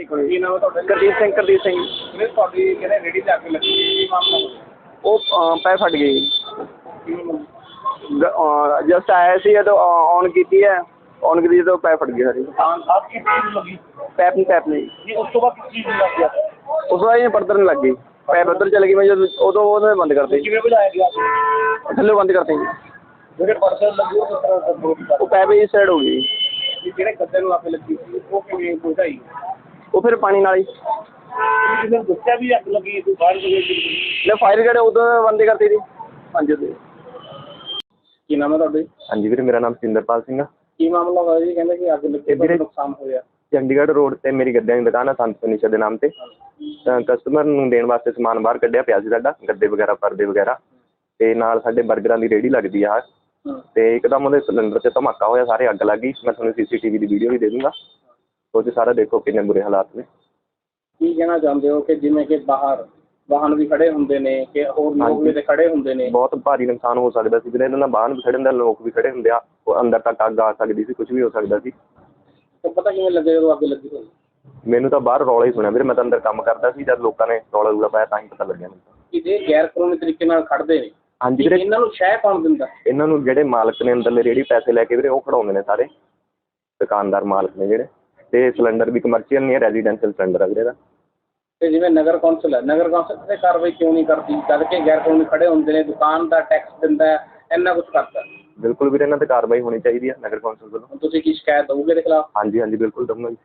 ਕੀ ਨਾਮ ਹੈ ਤੁਹਾਡਾ ਕਰਦੀਪ ਸਿੰਘ ਕਰਦੀਪ ਸਿੰਘ। ਵੀਰੇ ਤੁਹਾਡੀ ਕਹਿੰਦੇ ਰੇੜੀ ਤੇ ਅੱਗ ਲੱਗੀ ਕੀ ਮਾਮਲਾ? ਹੋਇਆ ਉਹ ਅਹ, ਪੈ ਫਟ ਗਈ ਕਿਵੇਂ ਜਸਟ ਆਇਆ ਸੀ ਜਦੋਂ ਔਨ ਕੀਤੀ ਹੈ। ਔਨ ਕੀਤੀ ਜਦੋਂ ਪੈ ਫਟ ਗਈ ਸਾਰੀ। ਤਾਂ ਆਪ ਕਿਸ ਚੀਜ਼ ਨੂੰ ਲੱਗੀ? ਪੈਪ ਨਹੀਂ ਪੈਪ ਨਹੀਂ। ਜੀ ਉਸ ਤੋਂ ਬਾਅਦ ਕਿਸ ਚੀਜ਼ ਨੂੰ ਲੱਗ ਗਿਆ ਉਸ ਵਾਰ ਇਹ ਪਰਦਰ ਨਹੀਂ ਲੱਗੀ ਪੈਪ ਉੱਧਰ ਚਲ ਗਈ ਮੈਂ ਜਦੋਂ ਉਦੋਂ ਉਹਨੇ ਬੰਦ ਕਰਤੇ ਕਿਵੇਂ ਬੁਲਾਇਆ ਗਿਆ? ਥੱਲੇ ਬੰਦ ਕਰਤੇ ਜਿਹੜੇ ਪਰਸਨ ਲੱਗੇ ਉਹ ਕਿਸ ਤਰ੍ਹਾਂ ਦਾ ਬੋਲ ਉਹ ਪੈਪ ਇਸ ਸਾਈਡ ਹੋ ਗਈ। ਜਿਹੜੇ ਗੱਦੇ ਨੂੰ ਅੱਗ ਲੱਗੀ ਸੀ ਉਹ ਕਿਵੇਂ ਬੁਝਾਈ? ਉਹ ਫਿਰ ਪਾਣੀ ਨਾਲ ਹੀ। ਜਿਹਨੇ ਦੱਸਿਆ ਵੀ ਅੱਗ ਲੱਗੀ ਤੂੰ ਬਾਹਰ ਗਏ ਲੈ ਫਾਇਰ ਗੜੇ ਉਦੋਂ ਬੰਦ ਕਰਤੀ ਸੀ। ਹਾਂਜੀ ਉਹਦੇ ਕੀ ਨਾਮ ਹੈ ਤੁਹਾਡੇ ਹਾਂਜੀ ਵੀਰੇ ਮੇਰਾ ਨਾਮ ਸਿੰਦਰਪਾਲ ਸਿੰਘ ਆ। ਕੀ ਮਾਮਲਾ ਹੋਇਆ ਜੀ? ਕਹਿੰਦੇ ਕਿ ਅੱਗ ਲੱਗੀ ਇਹ ਵੀਰੇ- ਨੁਕਸਾਨ ਹੋਇਆ। ਚੰਡੀਗੜ੍ਹ ਰੋਡ ਤੇ ਮੇਰੀ ਗੱਦਿਆਂ ਦੀ ਦੁਕਾਨ ਆ ਸੰਤ ਫਰਨੀਚਰ ਦੇ ਨਾਮ ਤੇ। ਤਾਂ ਕਸਟਮਰ ਨੂੰ ਦੇਣ ਵਾਸਤੇ ਸਮਾਨ ਬਾਹਰ ਕੱਢਿਆ ਪਿਆ ਸੀ ਸਾਡਾ ਗੱਦੇ ਵਗੈਰਾ ਪਰਦੇ ਵਗੈਰਾ। ਤੇ ਨਾਲ ਸਾਡੇ 버ਗਰਾਂ ਦੀ ਰੇਹੜੀ ਲੱਗਦੀ ਆ। ਤੇ ਇੱਕਦਮ ਉਹਦੇ ਸਿਲੰਡਰ 'ਚ ਧਮਾਕਾ ਹੋਇਆ ਸਾਰੇ ਅੱਗ ਲੱਗ ਗਈ। ਮੈਂ ਤੁਹਾਨੂੰ ਸੀਸੀਟੀਵੀ ਦੀ ਵੀਡੀਓ ਵੀ ਦੇ ਦੂੰਗਾ। ਉਹ 'ਚ ਸਾਰਾ ਦੇਖੋ ਕਿੰਨੇ ਬੁਰੇ ਹਾਲਾਤ ਨੇ। ਕੀ ਕਹਿਣਾ ਚਾਹੁੰਦੇ ਹੋ ਕਿ ਜਿਵੇਂ ਕਿ ਬਾਹਰ ਵਾਹਨ ਵੀ ਖੜੇ ਹੁੰਦੇ ਨੇ ਕਿ ਹੋਰ ਲੋਕ। ਵੀ ਤੇ ਖੜੇ ਹੁੰਦੇ ਨੇ? ਬਹੁਤ ਭਾਰੀ ਨੁਕਸਾਨ ਹੋ ਸਕਦਾ ਸੀ। ਵੀਰੇ ਇਹਨਾਂ ਨਾਲ ਬਾਹਰ ਵੀ ਖੜੇ ਹੁੰਦੇ ਲੋਕ ਵੀ ਖੜੇ ਹੁੰਦੇ ਆ ਉਹ ਅੰਦਰ ਤੱਕ ਅੱਗ ਆ ਸਕਦੀ ਸੀ ਕੁਝ ਵੀ ਹੋ ਸਕਦਾ ਸੀ। ਤਾਂ ਪਤਾ ਕਿਵੇਂ ਲੱਗਿਆ ਜਦੋਂ ਅੱਗ ਲੱਗੀ ਹੋਈ? ਮੈਨੂੰ ਤਾਂ ਬਾਹਰ ਰੌਲਾ ਹੀ ਸੁਣਿਆ ਵੀਰੇ ਮੈਂ ਤਾਂ ਅੰਦਰ ਕੰਮ ਕਰਦਾ ਸੀ ਜਦ ਲੋਕਾਂ ਨੇ ਰੌਲਾ ਰੂਲਾ ਪਾਇਆ ਤਾਂ ਹੀ ਪਤਾ ਲੱਗਿਆ ਮੈਨੂੰ ਕਿ ਜੇ ਗੈਰ ਕਾਨੂੰਨੀ ਤਰੀਕੇ ਨਾਲ ਖੜਦੇ ਨੇ ਹਾਂਜੀ ਵੀਰੇ। ਇਹਨਾਂ ਨੂੰ ਸ਼ਹਿ ਕੌਣ ਦਿੰਦਾ? ਇਹਨਾਂ ਨੂੰ ਜਿਹੜੇ ਮਾਲਕ ਨੇ ਅੰਦਰਲੇ ਰੇੜੀ ਪੈਸੇ ਲੈ ਕੇ ਵੀਰੇ ਉਹ ਖੜਾਉਂਦੇ ਨੇ ਸਾਰੇ। ਦੁਕਾਨਦਾਰ ਮਾਲਕ ਨੇ ਜਿਹੜੇ। ਤੇ ਸਿਲੰਡਰ ਵੀ ਕਮਰਸ਼ੀਅਲ ਨਹੀਂ ਹੈ ਰੈਜ਼ੀਡੈਂਸ਼ੀਅਲ ਸਿਲੰਡਰ ਹੈ ਵੀਰੇ ਦਾ। ਤੇ ਜਿਵੇਂ ਨਗਰ ਕੌਂਸਲ ਹੈ ਨਗਰ ਕੌਂਸਲ ਤੇ ਕਾਰਵਾਈ ਕਿਉਂ ਨਹੀਂ ਕਰਦੀ? ਜਦ ਕਿ ਗੈਰ ਕਾਨੂੰਨੀ ਖੜੇ ਹੁੰਦੇ ਨੇ ਦੁਕਾਨ ਦਾ ਟੈਕਸ ਦਿੰਦਾ ਹੈ ਇੰਨਾ ਕੁਝ ਕਰਦਾ ਹੈ। ਬਿਲਕੁਲ ਵੀਰੇ ਇਹਨਾਂ ਤੇ ਕਾਰਵਾਈ ਹੋਣੀ ਚਾਹੀਦੀ ਹੈ ਨਗਰ ਕੌਂਸਲ ਵੱਲੋਂ। ਹੁਣ ਤੁਸੀਂ ਕੀ ਸ਼ਿਕਾਇਤ ਦਓਗੇ ਦੇ ਖਿਲਾਫ? ਹਾਂਜੀ ਹਾਂਜੀ ਬਿਲਕੁਲ ਦਊਂਗਾ ਜੀ।